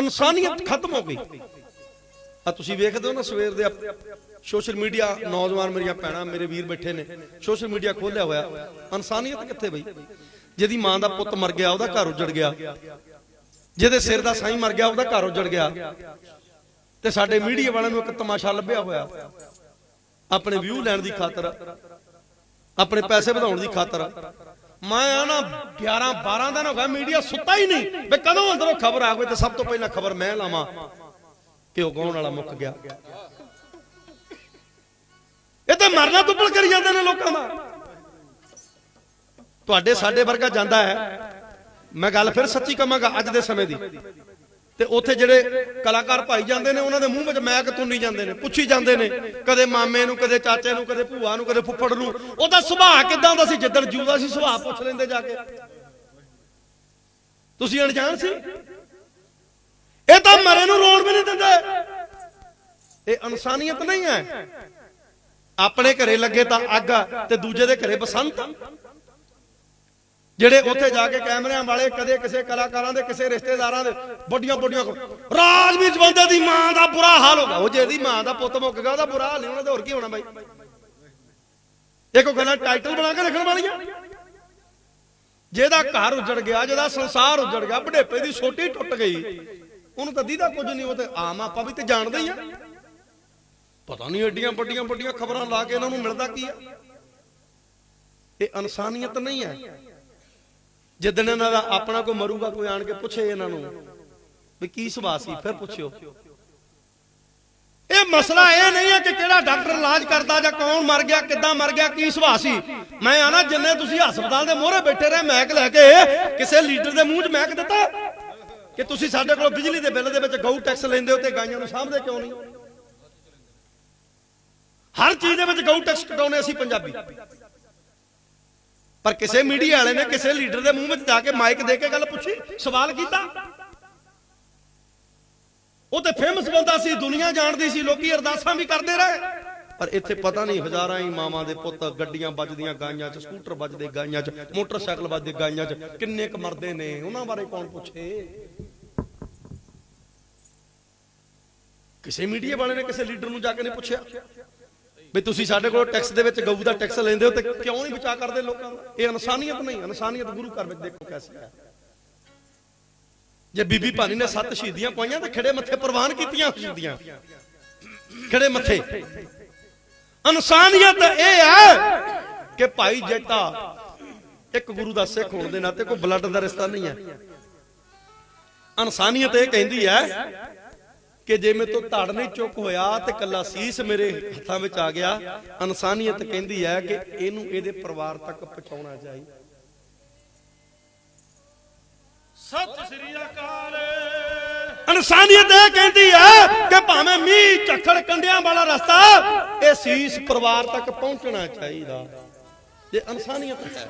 ਇਨਸਾਨੀਅਤ ਖਤਮ ਹੋ ਗਈ। ਆ ਤੁਸੀਂ ਵੇਖਦੇ ਹੋ ਨਾ ਸਵੇਰ ਦੇ ਸੋਸ਼ਲ ਮੀਡੀਆ ਨੌਜਵਾਨ ਮੇਰੀਆਂ ਭੈਣਾਂ, ਮੇਰੇ ਵੀਰ ਬੈਠੇ ਨੇ। ਸੋਸ਼ਲ ਮੀਡੀਆ ਖੋਲਿਆ ਹੋਇਆ। ਇਨਸਾਨੀਅਤ ਕਿੱਥੇ ਬਈ? ਜਿਹਦੀ ਮਾਂ ਦਾ ਪੁੱਤ ਮਰ ਗਿਆ, ਉਹਦਾ ਘਰ ਉਜੜ ਗਿਆ। ਜਿਹਦੇ ਸਿਰ ਦਾ ਸਾਈਂ ਮਰ ਗਿਆ, ਉਹਦਾ ਘਰ ਉਜੜ ਗਿਆ। ਤੇ ਸਾਡੇ ਮੀਡੀਆ ਵਾਲਿਆਂ ਨੂੰ ਇੱਕ ਤਮਾਸ਼ਾ ਲੱਭਿਆ ਹੋਇਆ। ਆਪਣੇ ਵਿਊ ਲੈਣ ਦੀ ਖਾਤਰ, ਆਪਣੇ ਪੈਸੇ ਵਧਾਉਣ ਦੀ ਖਾਤਰ। ਮੈਂ ਆ ਨਾ 11 12 ਦਿਨ ਹੋ ਗਿਆ ਮੀਡੀਆ ਸੁੱਤਾ ਹੀ ਨਹੀਂ। ਵੀ ਕਦੋਂ ਅੰਦਰੋਂ ਖਬਰ ਆ ਗਈ ਤੇ ਸਭ ਤੋਂ ਪਹਿਲਾਂ ਖਬਰ ਮੈਂ ਲਾਵਾਂ ਕਿ ਉਹ ਗਾਉਣ ਵਾਲਾ ਮੁੱਕ ਗਿਆ। ਇਹ ਤਾਂ ਮਰਨਾ ਤੁੱਪਲ ਕਰੀ ਜਾਂਦੇ ਨੇ ਲੋਕਾਂ ਦਾ। ਤੁਹਾਡੇ ਸਾਡੇ ਵਰਗਾ ਜਾਂਦਾ ਹੈ। ਮੈਂ ਗੱਲ ਫਿਰ ਸੱਚੀ ਕਵਾਂਗਾ ਅੱਜ ਦੇ ਸਮੇਂ ਦੀ। ਤੇ ਉੱਥੇ ਜਿਹੜੇ ਕਲਾਕਾਰ ਭਾਈ ਜਾਂਦੇ ਨੇ, ਉਹਨਾਂ ਦੇ ਮੂੰਹ ਵਿੱਚ ਮੈਕ ਤੁੰਨੀ ਜਾਂਦੇ ਨੇ, ਪੁੱਛੀ ਜਾਂਦੇ ਨੇ, ਕਦੇ ਮਾਮੇ ਨੂੰ, ਕਦੇ ਚਾਚੇ ਨੂੰ, ਕਦੇ ਭੂਆ ਨੂੰ, ਕਦੇ ਫੁੱਫੜ ਨੂੰ। ਉਹਦਾ ਸੁਭਾਅ ਕਿਦਾਂ ਦਾ ਸੀ? ਜਿੱਦਣ ਜੂਦਾ ਸੀ, ਸੁਭਾਅ ਪੁੱਛ ਲੈਂਦੇ ਜਾ ਕੇ। ਤੁਸੀਂ ਅਣਜਾਣ ਸੀ? ਇਹ ਤਾਂ ਮਰੇ ਨੂੰ ਰੋਣ ਵੀ ਨਹੀਂ ਦਿੰਦੇ। ਇਹ ਇਨਸਾਨੀਅਤ ਨਹੀਂ ਹੈ। ਆਪਣੇ ਘਰੇ ਲੱਗੇ ਤਾਂ ਅੱਗ ਤੇ ਦੂਜੇ ਦੇ ਘਰੇ ਬਸੰਤ ਜਿਹੜੇ ਉੱਥੇ ਜਾ ਕੇ ਕੈਮਰਿਆਂ ਵਾਲੇ ਕਦੇ ਕਿਸੇ ਕਲਾਕਾਰਾਂ ਦੇ ਕਿਸੇ ਰਿਸ਼ਤੇਦਾਰਾਂ ਦੇ ਵੱਡੀਆਂ ਵੱਡੀਆਂ ਰਾਜਵੀਰ ਬੰਦੇ ਦੀ ਮਾਂ ਦਾ ਬੁਰਾ ਹਾਲ ਹੋ ਗਿਆ। ਉਹ ਜਿਹਦੀ ਮਾਂ ਦਾ ਪੁੱਤ ਮੁੱਕ ਗਿਆ ਉਹਦਾ ਬੁਰਾ ਹਾਲ ਨਹੀਂ ਉਹਨਾਂ ਦਾ ਹੋਰ ਕੀ ਹੋਣਾ ਬਾਈ? ਇੱਕ ਗੱਲਾਂ ਟਾਈਟਲ ਬਣਾ ਕੇ ਰੱਖਣ ਵਾਲੀਆਂ? ਜਿਹਦਾ ਘਰ ਉਜੜ ਗਿਆ ਜਿਹਦਾ ਸੰਸਾਰ ਉਜੜ ਗਿਆ ਬੁਢੇਪੇ ਦੀ ਛੋਟੀ ਟੁੱਟ ਗਈ। ਉਹਨੂੰ ਤਾਂ ਦੀਦਾ ਕੁਝ ਨਹੀਂ ਉਹ ਤੇ ਆਮ ਆਪਾਂ ਵੀ ਤੇ ਜਾਣਦੇ ਹੀ ਆ। ਪਤਾ ਨਹੀਂ ਏਡੀਆਂ ਵੱਡੀਆਂ ਵੱਡੀਆਂ ਖਬਰਾਂ ਲਾ ਕੇ ਇਹਨਾਂ ਨੂੰ ਮਿਲਦਾ ਕੀ ਆ? ਇਹ ਇਨਸਾਨੀਅਤ ਨਹੀਂ ਹੈ। ਜਿੱਦਣ ਇਹਨਾਂ ਦਾ ਆਪਣਾ ਕੋਈ ਮਰੂਗਾ, ਕੋਈ ਆਣ ਕੇ ਪੁੱਛੇ ਇਹਨਾਂ ਨੂੰ ਵੀ ਕੀ ਸੁਭਾਅ ਸੀ, ਫਿਰ ਪੁੱਛਿਓ। ਇਹ ਮਸਲਾ ਇਹ ਨਹੀਂ ਹੈ ਕਿ ਕਿਹੜਾ ਡਾਕਟਰ ਇਲਾਜ ਕਰਦਾ ਜਾਂ ਕੌਣ ਮਰ ਗਿਆ, ਕਿੱਦਾਂ ਮਰ ਗਿਆ, ਕੀ ਸੁਭਾਅ ਸੀ। ਮੈਂ ਆਣਾ ਜਿੰਨੇ ਤੁਸੀਂ ਹਸਪਤਾਲ ਦੇ ਮੋਹਰੇ ਬੈਠੇ ਰਹੇ, ਮੈਕ ਲੈ ਕੇ ਕਿਸੇ ਲੀਡਰ ਦੇ ਮੂੰਹ 'ਚ ਮੈਕ ਦਿੱਤਾ ਕਿ ਤੁਸੀਂ ਸਾਡੇ ਕੋਲੋਂ ਬਿਜਲੀ ਦੇ ਬਿੱਲ ਦੇ ਵਿੱਚ ਗਊ ਟੈਕਸ ਲੈਂਦੇ ਹੋ ਤੇ ਗਾਈਆਂ ਨੂੰ ਸਾਂਭਦੇ ਕਿਉਂ ਨਹੀਂ? ਹਰ ਚੀਜ਼ ਦੇ ਵਿੱਚ ਗਊ ਟੈਕਸ ਕਟਾਉਨੇ ਅਸੀਂ ਪੰਜਾਬੀ। ਪਰ ਕਿਸੇ ਮੀਡੀਆ ਵਾਲੇ ਨੇ ਕਿਸੇ ਲੀਡਰ ਦੇ ਮੂੰਹ ਵਿੱਚ ਜਾ ਕੇ ਮਾਈਕ ਦੇ ਕੇ ਗੱਲ ਪੁੱਛੀ ਸਵਾਲ ਕੀਤਾ। ਉਹ ਤੇ ਫੇਮਸ ਬੰਦਾ ਸੀ ਦੁਨੀਆ ਜਾਣਦੀ ਸੀ ਲੋਕੀ ਅਰਦਾਸਾਂ ਵੀ ਕਰਦੇ ਰਹੇ। ਪਰ ਇੱਥੇ ਪਤਾ ਨਹੀਂ ਹਜ਼ਾਰਾਂ ਹੀ ਮਾਵਾਂ ਦੇ ਪੁੱਤ ਗੱਡੀਆਂ ਵੱਜਦੀਆਂ ਗਾਈਆਂ 'ਚ ਸਕੂਟਰ ਵੱਜਦੇ ਗਾਈਆਂ 'ਚ ਮੋਟਰਸਾਈਕਲ ਵੱਜਦੇ ਗਾਈਆਂ 'ਚ ਕਿੰਨੇ ਕ ਮਰਦੇ ਨੇ ਉਹਨਾਂ ਬਾਰੇ ਕੌਣ ਪੁੱਛੇ? ਕਿਸੇ ਮੀਡੀਆ ਵਾਲੇ ਨੇ ਕਿਸੇ ਲੀਡਰ ਨੂੰ ਜਾ ਕੇ ਨਹੀਂ ਪੁੱਛਿਆ? ਵੀ ਤੁਸੀਂ ਸਾਡੇ ਕੋਲ ਟੈਕਸ ਦੇ ਵਿੱਚ ਗਊ ਦਾ ਟੈਕਸ ਲੈਂਦੇ ਹੋ ਤੇ ਕਿਉਂ ਨਹੀਂ ਬਚਾ ਕਰਦੇ ਲੋਕਾਂ ਦਾ? ਇਹ ਇਨਸਾਨੀਅਤ ਨਹੀਂ, ਇਨਸਾਨੀਅਤ ਗੁਰੂ ਘਰ ਵਿੱਚ ਦੇਖੋ ਕੈਸੀ ਹੈ। ਜੇ ਬੀਬੀ ਭਾਨੀ ਨੇ ਸੱਤ ਸ਼ਹੀਦੀਆਂ ਪਾਈਆਂ ਤੇ ਖੜੇ ਮੱਥੇ ਪ੍ਰਵਾਨ ਕੀਤੀਆਂ ਸ਼ਹੀਦੀਆਂ। ਖੜੇ ਮੱਥੇ। ਇਨਸਾਨੀਅਤ ਇਹ ਹੈ ਕਿ ਭਾਈ ਜੇਤਾ ਇੱਕ ਗੁਰੂ ਦਾ ਸਿੱਖ ਹੋਣ ਦੇ ਨਾਤੇ ਕੋਈ ਬਲੱਡ ਦਾ ਰਿਸ਼ਤਾ ਨਹੀਂ ਹੈ। ਇਨਸਾਨੀਅਤ ਇਹ ਕਹਿੰਦੀ ਹੈ ਕਿ ਜੇ ਮੇਰੇ ਤੋਂ ਧੜ ਨਹੀਂ ਚੁੱਕ ਹੋਇਆ ਤੇ ਕੱਲਾ ਸੀਸ ਮੇਰੇ ਹੱਥਾਂ ਵਿੱਚ ਆ ਗਿਆ ਇਨਸਾਨੀਅਤ ਕਹਿੰਦੀ ਹੈ ਕਿ ਇਹਨੂੰ ਇਹਦੇ ਪਰਿਵਾਰ ਤੱਕ ਪਹੁੰਚਾਉਣਾ ਚਾਹੀਦਾ ਸਤਿ ਸ੍ਰੀ ਅਕਾਲ। ਇਨਸਾਨੀਅਤ ਇਹ ਕਹਿੰਦੀ ਹੈ ਕਿ ਭਾਵੇਂ ਮੀਂਹ ਝੱਖੜ ਕੰਡਿਆਂ ਵਾਲਾ ਰਸਤਾ ਇਹ ਸੀਸ ਪਰਿਵਾਰ ਤੱਕ ਪਹੁੰਚਣਾ ਚਾਹੀਦਾ। ਜੇ ਇਨਸਾਨੀਅਤ ਹੈ।